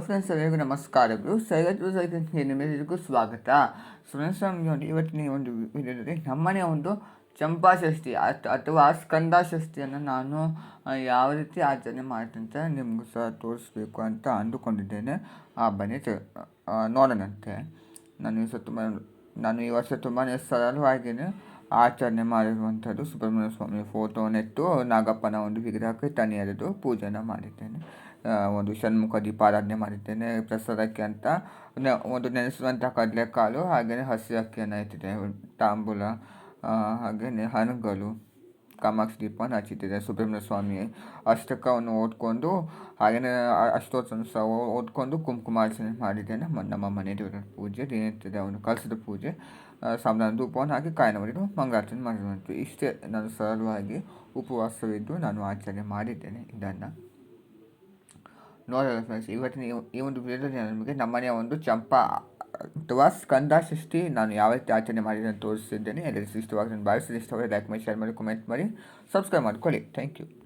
Friends, ಎಲ್ಲರಿಗೂ ನಮಸ್ಕಾರಗಳು. ಸೈಗತ್ವ ಸೈಗಂಗೆ ನಿಮ್ಮೆಲ್ಲರಿಗೂ ಸ್ವಾಗತ. ನಮಗೆ ಒಂದು ಇವತ್ತಿನ ಒಂದು ವಿಡಿಯೋದಲ್ಲಿ ನಮ್ಮನೆಯ ಒಂದು ಚಂಪಾ ಷಷ್ಠಿ ಅಥವಾ ಸ್ಕಂದ ಷಷ್ಠಿಯನ್ನು ನಾನು ಯಾವ ರೀತಿ ಆಚರಣೆ ಮಾಡ್ತೀನಿ ಅಂತ ನಿಮಗೂ ಸಹ ತೋರಿಸ್ಬೇಕು ಅಂತ ಅಂದುಕೊಂಡಿದ್ದೇನೆ. ಆ, ಬನ್ನಿ ನೋಡೋಣಂತೆ. ನಾನು ಈ ತುಂಬ, ನಾನು ಈ ವರ್ಷ ತುಂಬಾ ಸರಳವಾಗಿಯೇ ಆಚರಣೆ ಮಾಡಿರುವಂಥದ್ದು ಸುಬ್ರಹ್ಮಣ್ಯ ಸ್ವಾಮಿ ಫೋಟೋ ನೆಟ್ಟು ನಾಗಪ್ಪನ ಒಂದು ವಿಗ್ರಹಕ್ಕೆ ತನಿಯರೆದು ಪೂಜೆನ ಮಾಡಿದ್ದೇನೆ. ಒಂದು ಷಣ್ಮುಖ ದೀಪಾರಾಧನೆ ಮಾಡಿದ್ದೇನೆ ಪ್ರಸಾದಕ್ಕೆ ಅಂತ. ಒಂದು ನೆನೆಸುವಂಥ ಕಡಲೆಕಾಳು ಹಾಗೆಯೇ ಹಸಿ ಅಕ್ಕಿಯನ್ನು ಇಟ್ಟಿದ್ದೇನೆ ತಾಂಬೂಲ ಹಾಗೆಯೇ ಹಣ್ಣುಗಳು ಕಾಮಾಕ್ಷಿ ದೀಪವನ್ನು ಹಚ್ಚಿದ್ದೇನೆ ಸುಬ್ರಹ್ಮಣ್ಯ ಸ್ವಾಮಿ ಅಷ್ಟಕವನ್ನು ಓದ್ಕೊಂಡು ಹಾಗೆಯೇ ಅ- ಅಷ್ಟೋತ್ತರವನ್ನು ಸಹ ಓದ್ಕೊಂಡು ಕುಂಕುಮಾರ್ಚನೆ ಮಾಡಿದ್ದೇನೆ. ನಮ್ಮ ಮನೆ ದೇವರ ಪೂಜೆ ಏನಿರ್ತದೆ ಅವನು ಕಲಸದ ಪೂಜೆ ಆ, ಸಾಂಬ್ರಾಣಿ ಧೂಪವನ್ನು ಹಾಕಿ ಕಾಯಿನ ಮಾಡಿದ್ದು ಮಂಗಾರ್ಚನೆ ಮಾಡಿರುವಂಥ ಇಷ್ಟೇ ನಾನು ಸರಳವಾಗಿ ಉಪವಾಸವಿದ್ದು ನಾನು ಆಚರಣೆ ಮಾಡಿದ್ದೇನೆ. ಇದನ್ನು ನೋಡೋಣ ಫ್ರೆಂಡ್ಸ್ ಇವತ್ತಿನ ಈ- ಒಂದು ವಿಡಿಯೋದಲ್ಲಿ ನಿಮಗೆ ನಮ್ಮನೆಯ ಒಂದು ಚಂಪಾ ಅಥವಾ ಸ್ಕಂದ ಸೃಷ್ಟಿ ನಾನು ಯಾವ ರೀತಿ ಆಚರಣೆ ಮಾಡಿದೆ ಅಂತ ತೋರಿಸಿದ್ದೇನೆ. ಎಲ್ಲರಿಗೂ ಇಷ್ಟವಾಗಿ ನಾನು ಭಾವಿಸಿದ ಇಷ್ಟವಾಗಿ ಲೈಕ್ ಮಾಡಿ ಶೇರ್ ಮಾಡಿ ಕಮೆಂಟ್ ಮಾಡಿ ಸಬ್ಸ್ಕ್ರೈಬ್ ಮಾಡ್ಕೊಳ್ಳಿ. Thank you